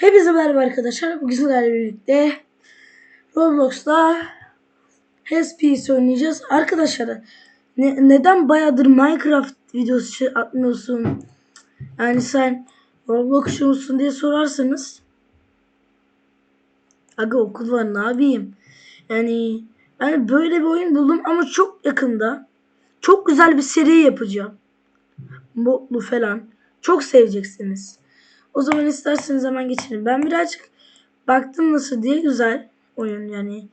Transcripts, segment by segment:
Hepinize merhaba arkadaşlar. Bugün sizlerle birlikte Roblox'ta Hespeace oynayacağız. Arkadaşlar ne- neden bayağıdır Minecraft videosu atmıyorsun? Yani sen Roblox'cu musun diye sorarsanız Aga okul var ne yapayım? Yani ben böyle bir oyun buldum ama çok yakında çok güzel bir seri yapacağım. Modlu falan. Çok seveceksiniz. O zaman isterseniz hemen geçelim. Ben birazcık baktım nasıl diye güzel oyun yani.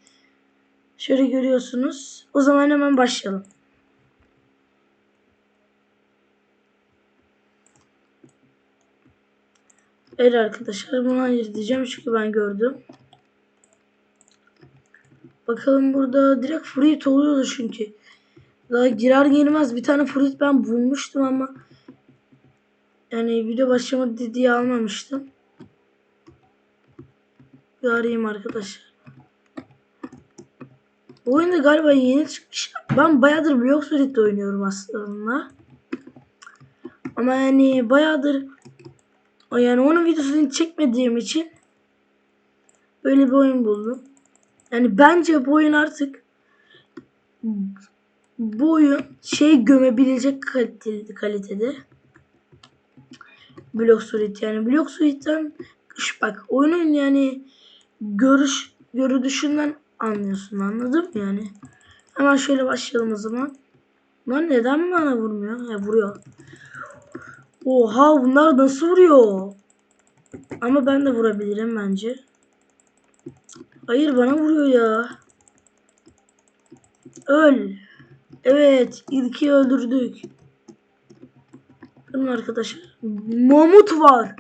Şöyle görüyorsunuz. O zaman hemen başlayalım. Evet arkadaşlar buna hayır diyeceğim çünkü ben gördüm. Bakalım burada direkt fruit oluyordu çünkü. Daha girer girmez bir tane fruit ben bulmuştum ama yani video başlamadı diye almamıştım. Bir arayayım arkadaşlar. Oyunda galiba yeni çıkmış. Ben bayağıdır Block Street'te oynuyorum aslında. Ama yani bayağıdır yani onun videosunu çekmediğim için böyle bir oyun buldum. Yani bence bu oyun artık bu oyun şey gömebilecek kalitede. kalitede. Block Suite yani Block Suite'den bak oyunun yani görüş görünüşünden anlıyorsun anladın mı yani? Hemen şöyle başlayalım o zaman. Bunlar neden bana vurmuyor? Ya vuruyor. Oha bunlar nasıl vuruyor? Ama ben de vurabilirim bence. Hayır bana vuruyor ya. Öl. Evet ilki öldürdük. Bakın arkadaşlar. Mamut var.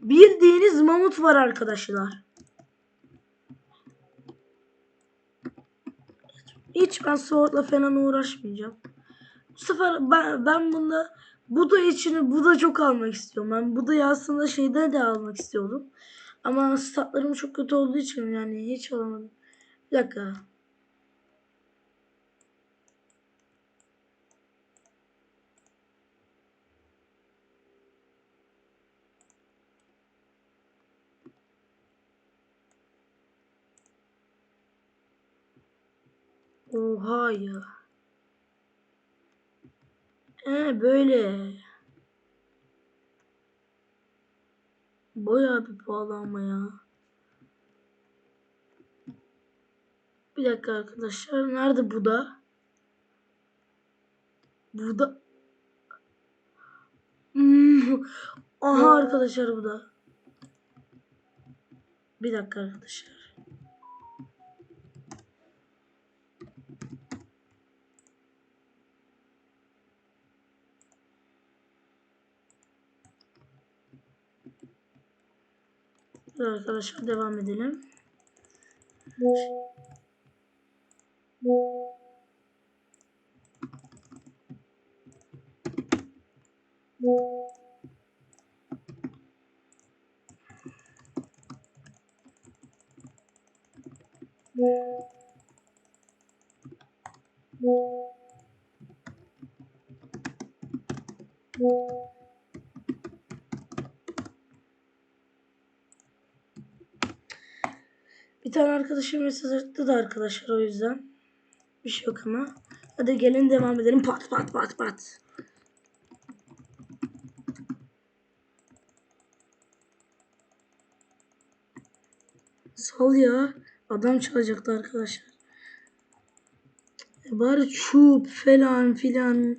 Bildiğiniz mamut var arkadaşlar. Hiç ben swordla falan uğraşmayacağım. Bu sefer ben, ben bunda Buda için Buda çok almak istiyorum. Ben Buda'yı aslında şeyden de almak istiyordum. Ama statlarım çok kötü olduğu için yani hiç alamadım. Bir dakika. Oha ya. Ee böyle. Bayağı bir pahalı ama ya. Bir dakika arkadaşlar. Nerede bu da? Bu da. Hmm. Aha arkadaşlar bu da. Bir dakika arkadaşlar. Evet arkadaşlar devam edelim. Bir tane arkadaşım mesaj attı da arkadaşlar o yüzden. Bir şey yok ama. Hadi gelin devam edelim. Pat pat pat pat. Sal ya. Adam çalacaktı arkadaşlar. E bari çup falan filan.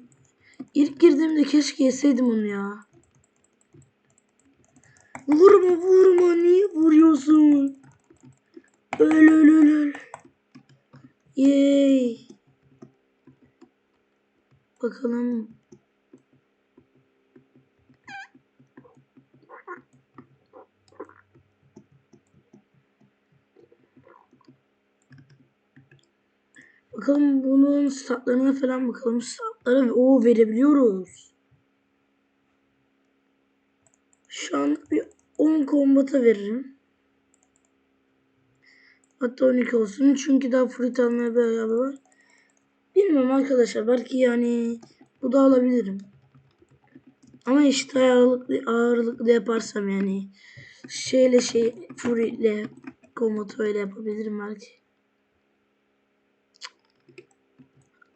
İlk girdiğimde keşke yeseydim onu ya. Vurma vurma niye vuruyorsun? Öl öl öl öl. Yay. Bakalım. Bakalım bunun statlarına falan bakalım. Statlara o verebiliyoruz. Şu an bir 10 kombata veririm. Hatta 12 olsun. Çünkü daha fruit almaya beraber var. Bilmiyorum arkadaşlar. Belki yani bu da alabilirim. Ama işte ağırlıklı, ağırlıklı yaparsam yani şeyle şey Fury ile Komodo ile yapabilirim belki.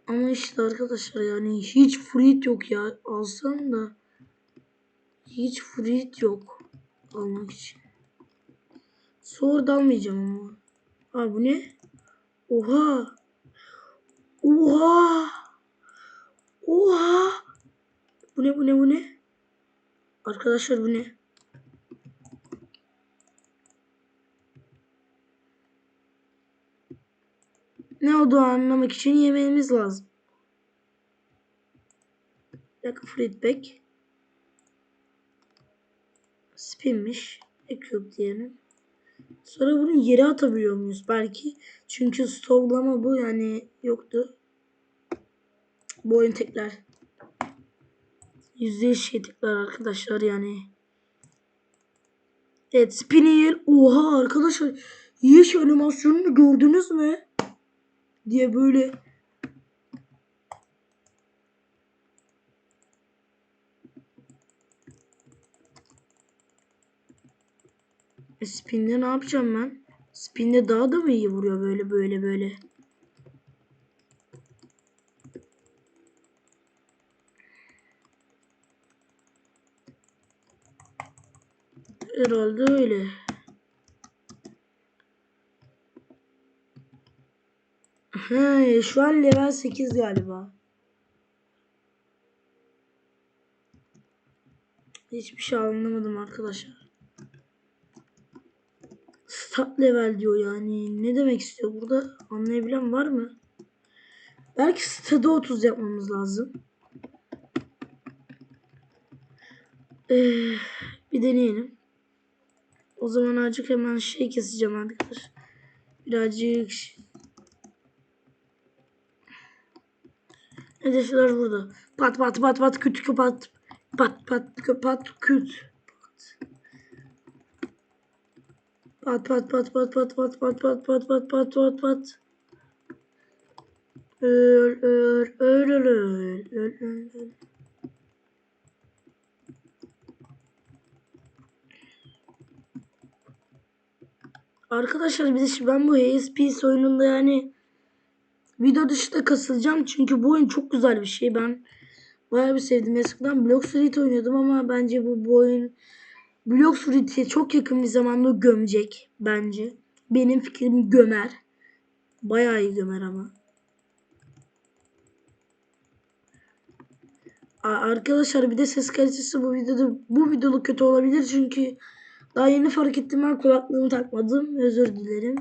Ama işte arkadaşlar yani hiç fruit yok ya. Alsam da hiç fruit yok almak için. Sword almayacağım ama. Ha bu ne? Oha. Oha. Oha. Bu ne bu ne bu ne? Arkadaşlar bu ne? Ne olduğunu anlamak için yememiz lazım. Dakika feedback. Spinmiş. Equip diyelim. Sonra bunu yere atabiliyor muyuz? Belki. Çünkü store'lama bu yani yoktu. Bu oyun tekrar. %100 şey tekrar arkadaşlar yani. Evet Spinner. Oha arkadaşlar. Yeş animasyonunu gördünüz mü? Diye böyle spin'de ne yapacağım ben? Spin'de daha da mı iyi vuruyor böyle böyle böyle? Herhalde öyle. He, şu an level 8 galiba. Hiçbir şey anlamadım arkadaşlar. Start level diyor yani. Ne demek istiyor burada? Anlayabilen var mı? Belki stada 30 yapmamız lazım. Ee, bir deneyelim. O zaman azıcık hemen şey keseceğim arkadaşlar. Birazcık Hedefler burada. Pat pat pat pat küt küt pat pat pat küt pat küt. Pat pat pat pat pat pat pat pat pat pat pat pat pat. Öl öl öl öl öl öl öl. Arkadaşlar şimdi ben bu ASP oyununda yani video dışında kasılacağım çünkü bu oyun çok güzel bir şey. Ben bayağı bir sevdim. Eskiden Block Street oynuyordum ama bence bu, bu oyun Block Street'e çok yakın bir zamanda gömecek bence. Benim fikrim gömer. Bayağı iyi gömer ama. Arkadaşlar bir de ses kalitesi bu videoda bu videoda kötü olabilir çünkü daha yeni fark ettim ben kulaklığımı takmadım. Özür dilerim.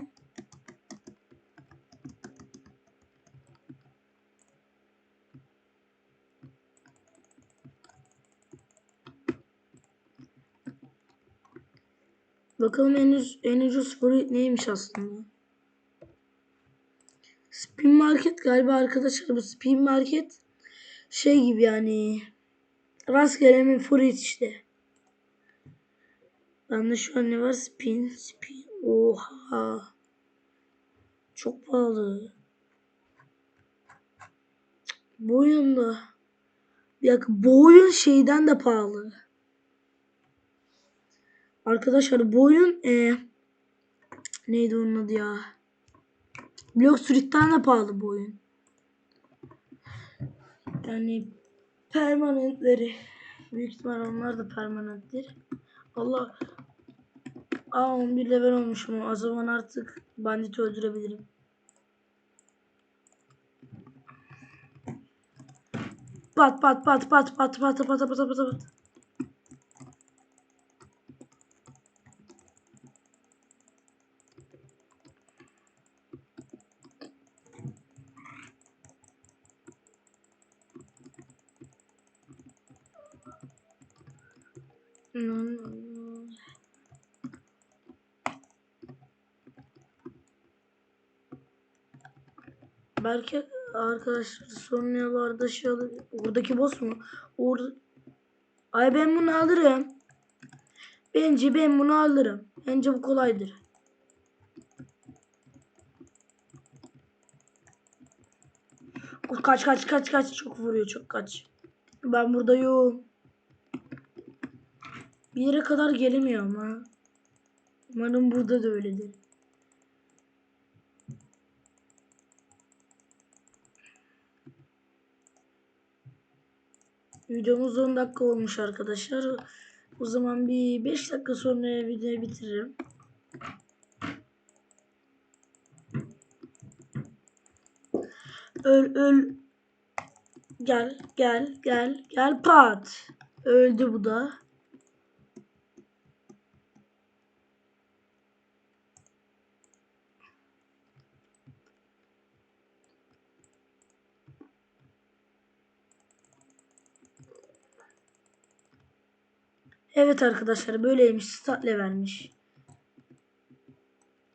Bakalım en, en ucuz fruit neymiş aslında. Spin Market galiba arkadaşlar bu Spin Market şey gibi yani rastgele bir fruit işte. Bende şu an ne var? Spin, spin. Oha. Çok pahalı. Bu oyunda. Bir bu oyun şeyden de pahalı. Arkadaşlar bu oyun e, neydi onun adı ya? Block Street'ten de pahalı bu oyun. Yani permanentleri. Büyük ihtimal onlar da permanenttir. Allah. Aa 11 level olmuşum. O zaman artık banditi öldürebilirim. Pat pat pat pat pat pat pat pat pat pat pat. Belki arkadaşlar sonralarda şey olur. Oradaki boss mu? Orada... Ay ben bunu alırım. Bence ben bunu alırım. Bence bu kolaydır. Kaç kaç kaç kaç çok vuruyor çok kaç. Ben burada yoğum. Bir yere kadar gelemiyor ama. Umarım burada da öyledir. Videomuz 10 dakika olmuş arkadaşlar. O zaman bir 5 dakika sonra videoyu bitiririm. Öl öl. Gel gel gel gel pat. Öldü bu da. Evet arkadaşlar böyleymiş. Stat vermiş.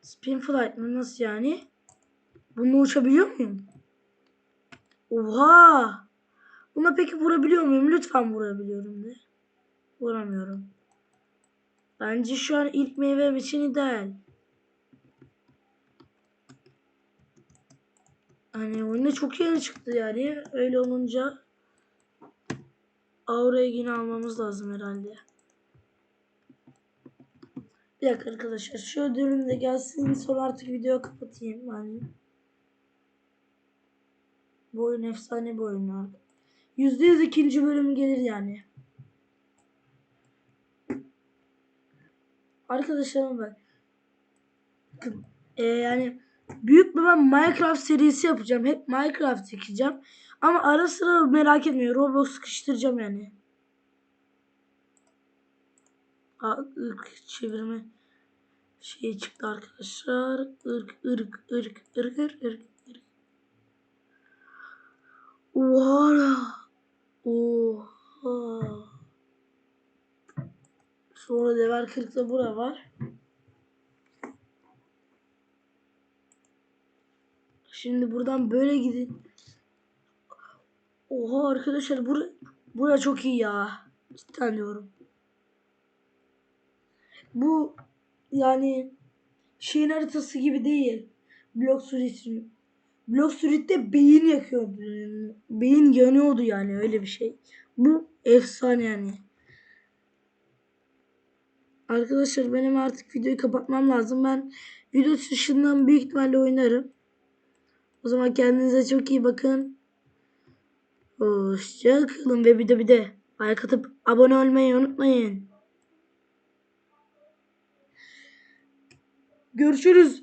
Spin flight mı? Nasıl yani? Bununla uçabiliyor muyum? Oha! Buna peki vurabiliyor muyum? Lütfen vurabiliyorum de. Vuramıyorum. Bence şu an ilk meyvem için ideal. Hani oyunda çok yeni çıktı yani. Öyle olunca Aura'yı yine almamız lazım herhalde. Bir dakika arkadaşlar. Şu ödülüm de gelsin. Sonra artık videoyu kapatayım. Yani. Bu oyun efsane bir oyun abi. %100 ikinci bölüm gelir yani. Arkadaşlarım bak. Bakın, e, yani büyük bir ben Minecraft serisi yapacağım. Hep Minecraft çekeceğim. Ama ara sıra merak etmeyin. Roblox sıkıştıracağım yani. Aa, çevirme şey çıktı arkadaşlar. Irk ırk ırk ırk ırk ırk ırk. Oha. Oha. Sonra level 40'da bura var. Şimdi buradan böyle gidin. Oha arkadaşlar bura, bura çok iyi ya. Cidden diyorum. Bu yani şeyin haritası gibi değil. Blok Street'in. Blok Street'te beyin yakıyordu. Beyin yanıyordu yani öyle bir şey. Bu efsane yani. Arkadaşlar benim artık videoyu kapatmam lazım. Ben video dışından büyük ihtimalle oynarım. O zaman kendinize çok iyi bakın. Hoşçakalın ve bir de bir de like atıp abone olmayı unutmayın. Görüşürüz.